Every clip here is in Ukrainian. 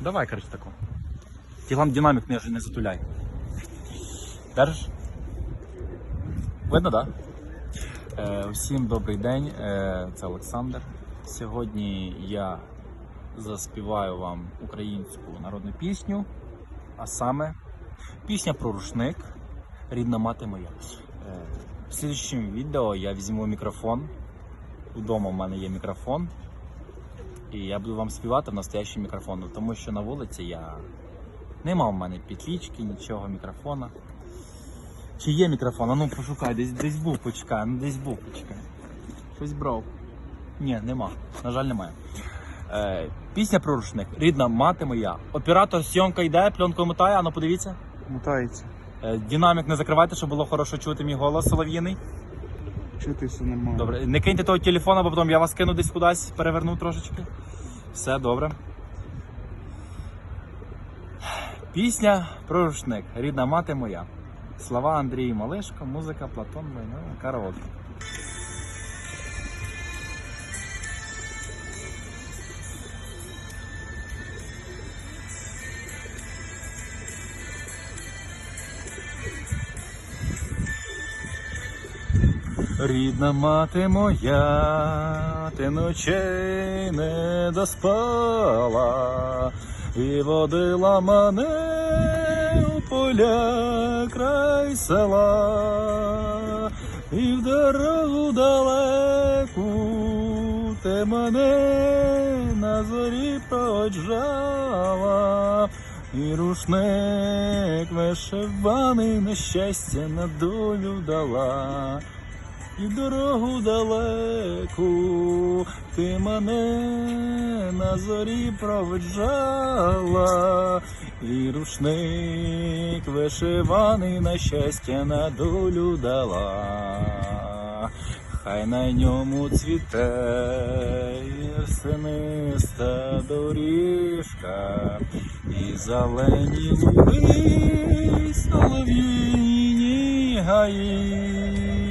Давай, короче, таку. Тілам динамік не, не затуляй. Держиш? Видно, так? Да? Е, всім добрий день, е, це Олександр. Сьогодні я заспіваю вам українську народну пісню, а саме пісня про рушник Рідна мати моя. Е, в слідчому відео я візьму мікрофон. Удома в мене є мікрофон. І я буду вам співати в настоящий мікрофон, тому що на вулиці я не мав в мене підлічки, нічого, мікрофона. Чи є мікрофон? А ну пошукай, десь, десь був, почекай, ну десь був, почекай. Щось брав. Ні, нема. На жаль, немає. Е, пісня про рушник. Рідна мати моя. Оператор зйомка йде, пленку мотає, а ну подивіться. Мутається. Е, динамік не закривайте, щоб було хорошо чути мій голос солов'їний. Чутися немає. Добре, не киньте того телефона, бо потім я вас кину десь кудись, переверну трошечки. Все добре. Пісня про рушник. Рідна мати моя. Слова Андрій Малишко, музика Платон Майно, караоке. Рідна мати моя, ти ночей не доспала і водила мене у поля край села, і в дорогу далеку ти мене на зорі проводжала. І рушник вишиваний на щастя на долю дала. І дорогу далеку ти мене на зорі проведжала, і рушник вишиваний на щастя на долю дала. Хай на ньому цвіте синиста доріжка, і зелені луги, солов'їні гаї.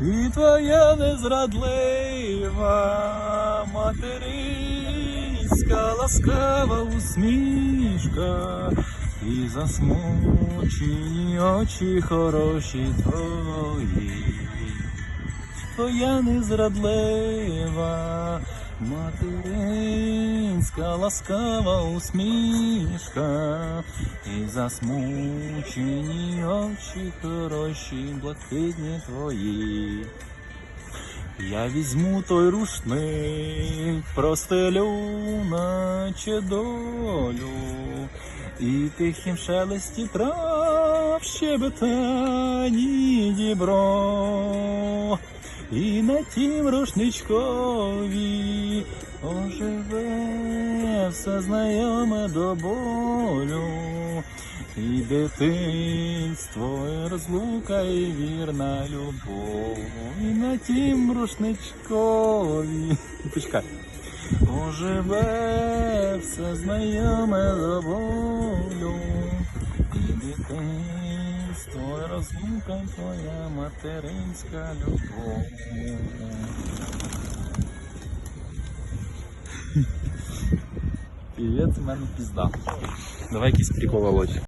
І твоя незрадлива материнська ласкава усмішка, і засмучені очі хороші твої, твоя незрадлива материнська ласкава усмішка, і засмучені очі хороші, блакитні твої. Я візьму той рушник, простелю наче долю, і тихім шелесті трав щебетані дібро, і на тім рушничкові оживе все знайоме до болю. І дитинство, і розлука, і вірна любов, і на тім рушничкові. Почекай. Оживе все знайоме до болю, і дитинство, і розлука, і твоя материнська любов. Привіт, в мене пізда. Давай якісь приколи волочь.